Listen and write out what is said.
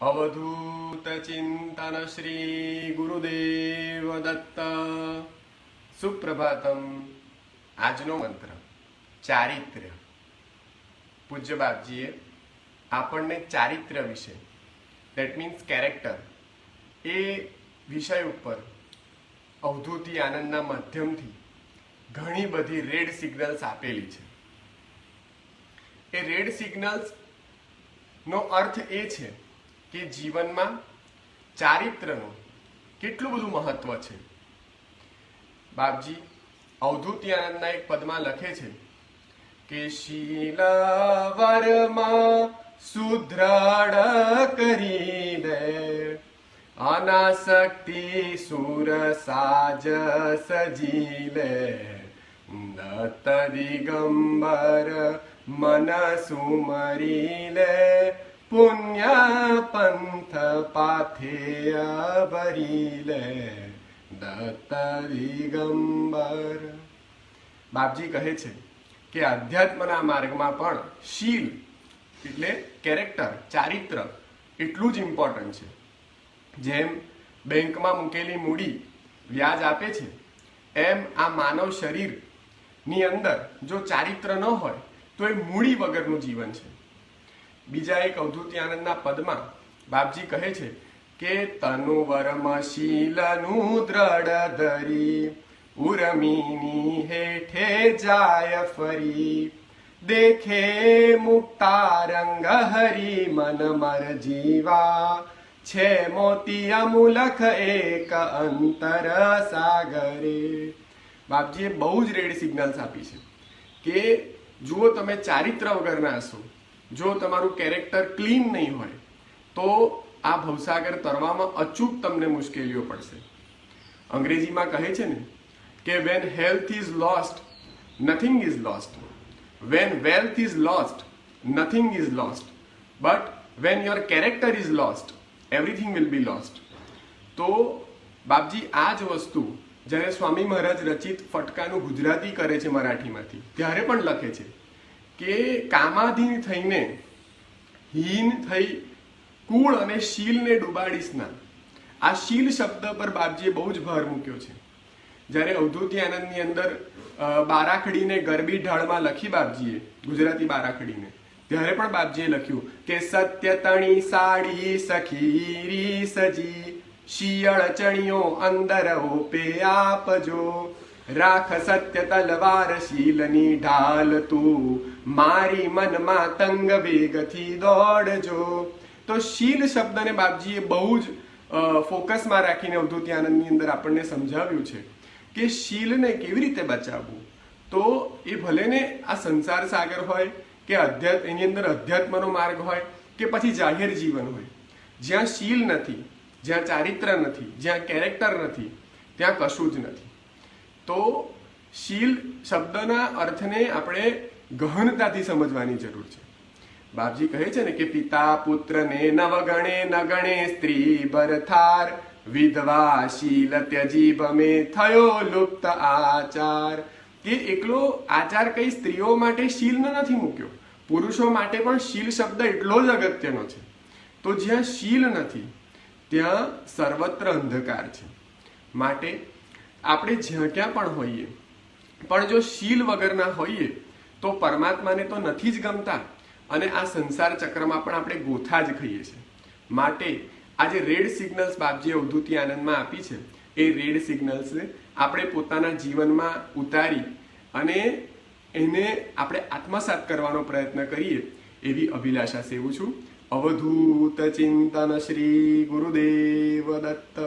અવધૂત ચિંતન શ્રી ગુરુદેવ દત્ત સુપ્રભાતમ આજનો મંત્ર ચારિત્ર્ય પૂજ્ય બાપજીએ આપણને ચારિત્ર્ય વિશે દેટ મીન્સ કેરેક્ટર એ વિષય ઉપર અવધૂતિ આનંદના માધ્યમથી ઘણી બધી રેડ સિગ્નલ્સ આપેલી છે એ રેડ સિગ્નલ્સ નો અર્થ એ છે કે જીવનમાં ચારિત્રનું કેટલું બધું મહત્વ છે? બાપજી, અવધૂતિ આનંદના એક પદમાં લખે છે કે શીલ વર્મા સુદ્રઢ કરી દે અનાશક્તિ સુર સાજ સજી લે દત્ત દિગંબર મન સુમરી લે પુણ્ય પંથ પાથેય ભરી લે દત્ત દિગંબર બાપજી કહે છે કે અધ્યાત્મના માર્ગમાં પણ શીલ એટલે કેરેક્ટર, ચારિત્ર એટલું જ ઇમ્પોર્ટન્ટ છે. જેમ બેંકમાં મૂકેલી મૂડી વ્યાજ આપે છે, એમ આ માનવ શરીરની અંદર જો ચારિત્ર ન હોય, તો એ મૂડી વગરનું જીવન છે. બીજા એક અવધૂતિ આનંદના પદમાં બાપજી કહે છે કે તનુ વર્મ શીલનું દ્રઢ ધરી, ઉરમીની હેઠે જાય ફરી. દેખે મુક્તારંગ હરી, મન મર જીવા. છે મોતી અમુલખ એક અંતર સાગરે. બાપજીએ બહુ જ રેડ સિગ્નલ્સ આપી છે કે જુઓ તમે ચારિત્ર વગરના હશો. જો તમારું કેરેક્ટર ક્લીન નહીં હોય, તો આ ભવસાગર તરવામાં અચૂક તમને મુશ્કેલીઓ પડશે. અંગ્રેજીમાં કહે છે ને કે when health is lost nothing is lost when wealth is lost nothing is lost but when your character is lost everything will be lost તો બાપજી, આ જ વસ્તુ જ્યારે સ્વામી મહારાજ રચિત ફટકાનું ગુજરાતી કરે છે મરાઠીમાંથી. ત્યારે પણ લખે છે. કે કામાધીન થઈને હીન થઈ કુળ અને શીલને ડૂબાડીશના આ શીલ શબ્દ પર બાપજીએ બહુ જ ભાર મૂક્યો છે. જ્યારે અવધૂતિ આનંદની અંદર બારાખડીને ગરબી ઢાળમાં લખી બાપજીએ, ગુજરાતી બારાખડીને. ત્યારે પણ બાપજીએ લખ્યું, કે સત્ય તણી સાડી સખીરી સજી શિયળ ચણિયો અંદર ઓપે આપજો. રાખ સત્ય તલવાર શીલની ઢાલ તું મારી મનમાં તંગ વેગથી દોડજો તો શીલ શબ્દને બાપજીએ બહુ જ ફોકસમાં રાખીને અવધૂતિ આનંદની અંદર આપણને સમજાવ્યું છે કે શીલને કેવી રીતે બચાવવું? તો એ ભલે ને આ સંસાર સાગર હોય કે અધ્યાત્મ એની અંદર અધ્યાત્મનો માર્ગ હોય કે પછી જાહેર જીવન હોય, જ્યાં શીલ નથી, જ્યાં ચારિત્ર નથી, જ્યાં કેરેક્ટર નથી, ત્યાં કશું જ નથી. તો શીલ શબ્દના અર્થને આપણે ગહનતાથી સમજવાની જરૂર છે. બાપજી કહે છે ને કે પિતા પુત્રને નવ ગણે ન ગણે સ્ત્રી બરથાર, વિધવા શીલ ત્યજી બમે થયો લુપ્ત આચાર. કે એકલો આચાર કઈ સ્ત્રીઓ માટે શીલનો નથી મૂક્યો, પુરુષો માટે પણ શીલ શબ્દ એટલો જ અગત્યનો છે. તો જ્યાં શીલ નથી, ત્યાં સર્વત્ર અંધકાર છે. માટે આપણે જ્યાં ક્યાં પણ હોઈએ. પણ જો શીલ વગરના હોઈએ, તો પરમાત્માને તો નથી જ ગમતા. અને આ સંસાર ચક્રમાં પણ આપણે ગોથા જ ખાઈએ છીએ. માટે આ જે રેડ સિગ્નલ્સ બાપજીએ અવધૂતિ આનંદમાં આપી છે. એ રેડ સિગ્નલ્સ આપણે પોતાના જીવનમાં ઉતારી અને એને આપણે આત્મસાત કરવાનો પ્રયત્ન કરીએ એવી અભિલાષા સેવું છું. અવધૂત ચિંતન શ્રી ગુરુદેવ દત્ત.